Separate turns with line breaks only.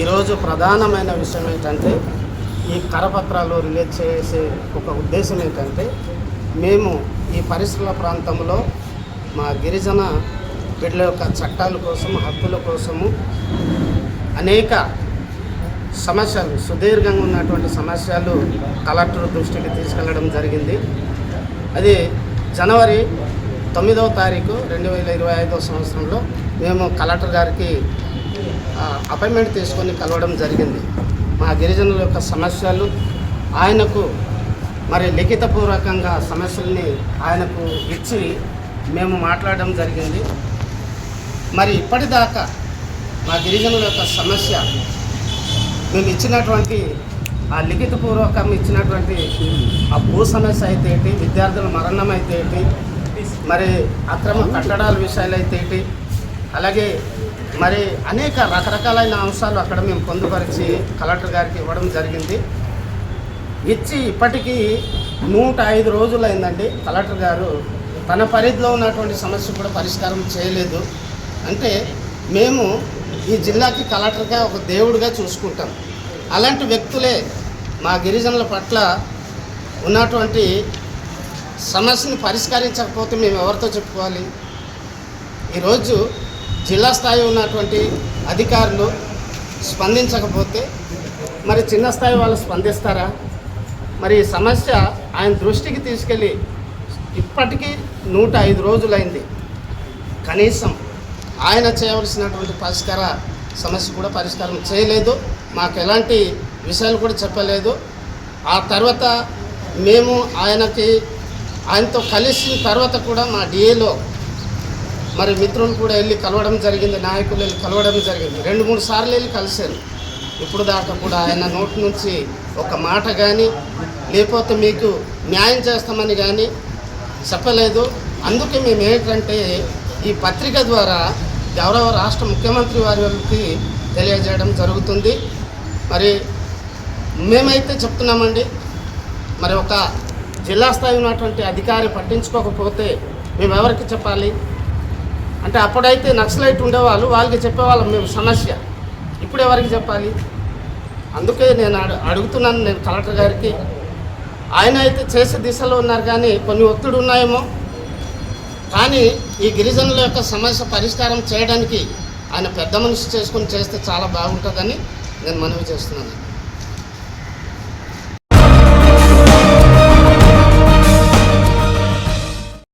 ఈరోజు ప్రధానమైన విషయం ఏంటంటే ఈ కరపత్రాలు రిలీజ్ చేసే ఒక ఉద్దేశం ఏంటంటే మేము ఈ పరిసర ప్రాంతంలో మా గిరిజన బిడ్డల యొక్క చట్టాల కోసం హక్కుల కోసము అనేక సమస్యలు సుదీర్ఘంగా ఉన్నటువంటి సమస్యలు కలెక్టర్ దృష్టికి తీసుకెళ్ళడం జరిగింది. అది జనవరి తొమ్మిదవ తారీఖు రెండు వేల ఇరవై ఐదవ సంవత్సరంలో మేము కలెక్టర్ గారికి అపాయింట్మెంట్ తీసుకొని కలవడం జరిగింది. మా గిరిజనుల యొక్క సమస్యలు ఆయనకు మరి లిఖితపూర్వకంగా సమస్యల్ని ఆయనకు ఇచ్చి మేము మాట్లాడడం జరిగింది. మరి ఇప్పటిదాకా మా గిరిజనుల యొక్క సమస్య మేము ఇచ్చినటువంటి ఆ లిఖితపూర్వకం ఇచ్చినటువంటి ఆ భూ సమస్య అయితే ఏంటి విద్యార్థుల మరణం అయితే ఏంటి మరి అక్రమ కట్టడాల విషయాలు అయితే ఏంటి అలాగే మరి అనేక రకరకాలైన అంశాలు అక్కడ మేము పొందుపరిచి కలెక్టర్ గారికి ఇవ్వడం జరిగింది. ఇచ్చి ఇప్పటికీ నూట ఐదు రోజులైందండి కలెక్టర్ గారు. తన పరిధిలో ఉన్నటువంటి సమస్య కూడా పరిష్కారం చేయలేదు. అంటే మేము ఈ జిల్లాకి కలెక్టర్గా ఒక దేవుడిగా చూసుకుంటాం. అలాంటి వ్యక్తులే మా గిరిజనుల పట్ల ఉన్నటువంటి సమస్యను పరిష్కరించకపోతే మేము ఎవరితో చెప్పుకోవాలి? ఈరోజు జిల్లా స్థాయి ఉన్నటువంటి అధికారులు స్పందించకపోతే మరి చిన్న స్థాయి వాళ్ళు స్పందిస్తారా? మరి ఈ సమస్య ఆయన దృష్టికి తీసుకెళ్ళి ఇప్పటికీ నూట ఐదు రోజులైంది. కనీసం ఆయన చేయవలసినటువంటి పరిష్కార సమస్య కూడా పరిష్కారం చేయలేదు. మాకు ఎలాంటి విషయాలు కూడా చెప్పలేదు. ఆ తర్వాత మేము ఆయనకి ఆయనతో కలిసిన తర్వాత కూడా మా డిఏలో మరి మిత్రులు కూడా వెళ్ళి కలవడం జరిగింది నాయకులు వెళ్ళి కలవడం జరిగింది. రెండు మూడు సార్లు వెళ్ళి కలిశాను ఇప్పుడు దాకా కూడా ఆయన నోటి నుంచి ఒక మాట కానీ లేకపోతే మీకు న్యాయం చేస్తామని కానీ చెప్పలేదు. అందుకే మేము ఏంటంటే ఈ పత్రిక ద్వారా గౌరవ రాష్ట్ర ముఖ్యమంత్రి వారికి తెలియజేయడం జరుగుతుంది. మరి మేమైతే చెప్తున్నామండి మరి ఒక జిల్లా స్థాయి ఉన్నటువంటి అధికారి పట్టించుకోకపోతే మేము ఎవరికి చెప్పాలి? అంటే అప్పుడైతే నక్సలైట్ ఉండేవాళ్ళు వాళ్ళకి చెప్పేవాళ్ళం మేము సమస్య. ఇప్పుడు ఎవరికి చెప్పాలి? అందుకే నేను అడు అడుగుతున్నాను నేను కలెక్టర్ గారికి. ఆయన అయితే చేసే దిశలో ఉన్నారు కానీ కొన్ని ఒత్తిడి ఉన్నాయేమో. కానీ ఈ గిరిజనుల యొక్క సమస్య పరిష్కారం చేయడానికి ఆయన పెద్ద మనిషి చేసుకొని చేస్తే చాలా బాగుంటుందని నేను మనవి చేస్తున్నాను.